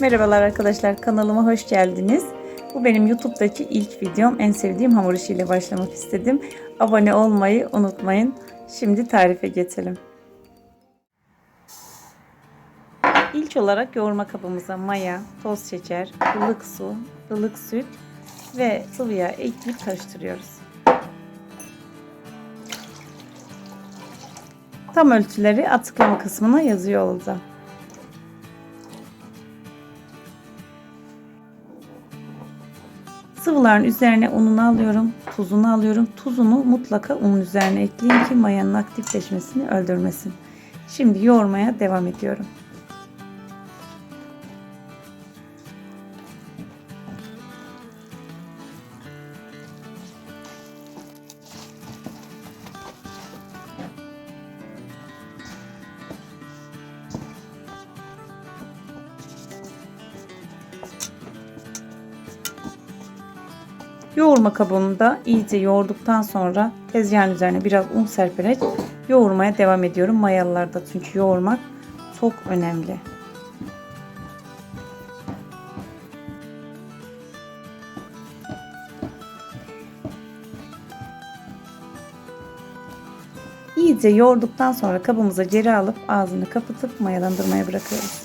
Merhabalar arkadaşlar kanalıma hoş geldiniz. Bu benim YouTube'daki ilk videom. En sevdiğim hamur işiyle başlamak istedim. Abone olmayı unutmayın. Şimdi tarife geçelim. İlk olarak yoğurma kabımıza maya, toz şeker, ılık su, ılık süt ve sıvı yağ ekleyip karıştırıyoruz. Tam ölçüleri açıklama kısmına yazıyor olacağım. Sıvıların üzerine ununu alıyorum, tuzunu alıyorum. Tuzunu mutlaka unun üzerine ekleyin ki mayanın aktifleşmesini öldürmesin. Şimdi yoğurmaya devam ediyorum. Yoğurma kabını da iyice yoğurduktan sonra tezgahın üzerine biraz un serperek yoğurmaya devam ediyorum. Mayalılarda çünkü yoğurmak çok önemli. İyice yoğurduktan sonra kabımıza geri alıp ağzını kapatıp mayalandırmaya bırakıyoruz.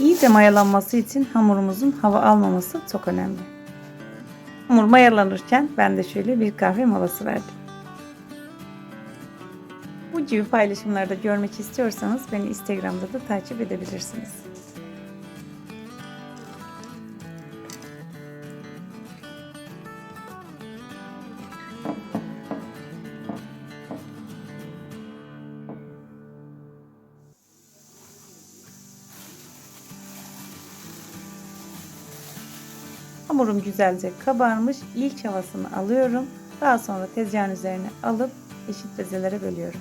İyice mayalanması için hamurumuzun hava almaması çok önemli. Hamur mayalanırken ben de şöyle bir kahve molası verdim. Bu gibi paylaşımlarda görmek istiyorsanız beni Instagram'da da takip edebilirsiniz. Hamurum güzelce kabarmış. İlk havasını alıyorum. Daha sonra tezgahın üzerine alıp eşit bezelere bölüyorum.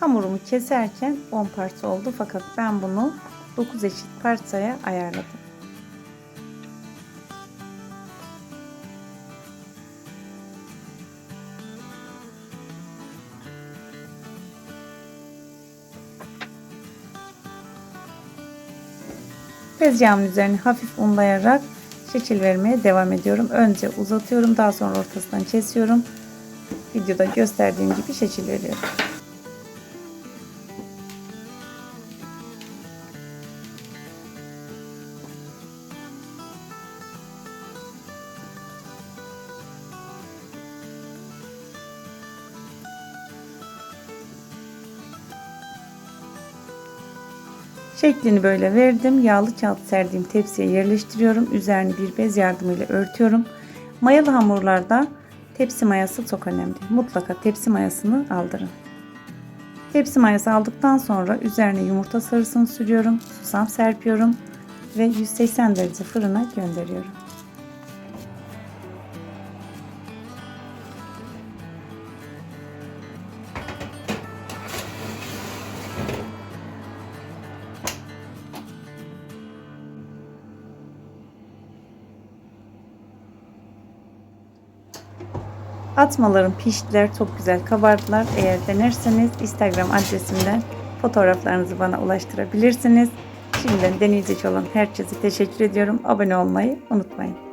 Hamurumu keserken 10 parça oldu fakat ben bunu 9 eşit parçaya ayarladım. Tezgahımın üzerine hafif unlayarak şekil vermeye devam ediyorum. Önce uzatıyorum daha sonra ortasından kesiyorum. Videoda gösterdiğim gibi şekil veriyorum. Şeklini böyle verdim. Yağlı kağıt serdiğim tepsiye yerleştiriyorum. Üzerini bir bez yardımıyla örtüyorum. Mayalı hamurlarda tepsi mayası çok önemli. Mutlaka tepsi mayasını aldırın. Tepsi mayası aldıktan sonra üzerine yumurta sarısını sürüyorum. Susam serpiyorum ve 180 derece fırına gönderiyorum. Atmalarım piştiler, çok güzel kabardılar. Eğer denerseniz Instagram adresimden fotoğraflarınızı bana ulaştırabilirsiniz. Şimdiden deneyecek olan herkese teşekkür ediyorum. Abone olmayı unutmayın.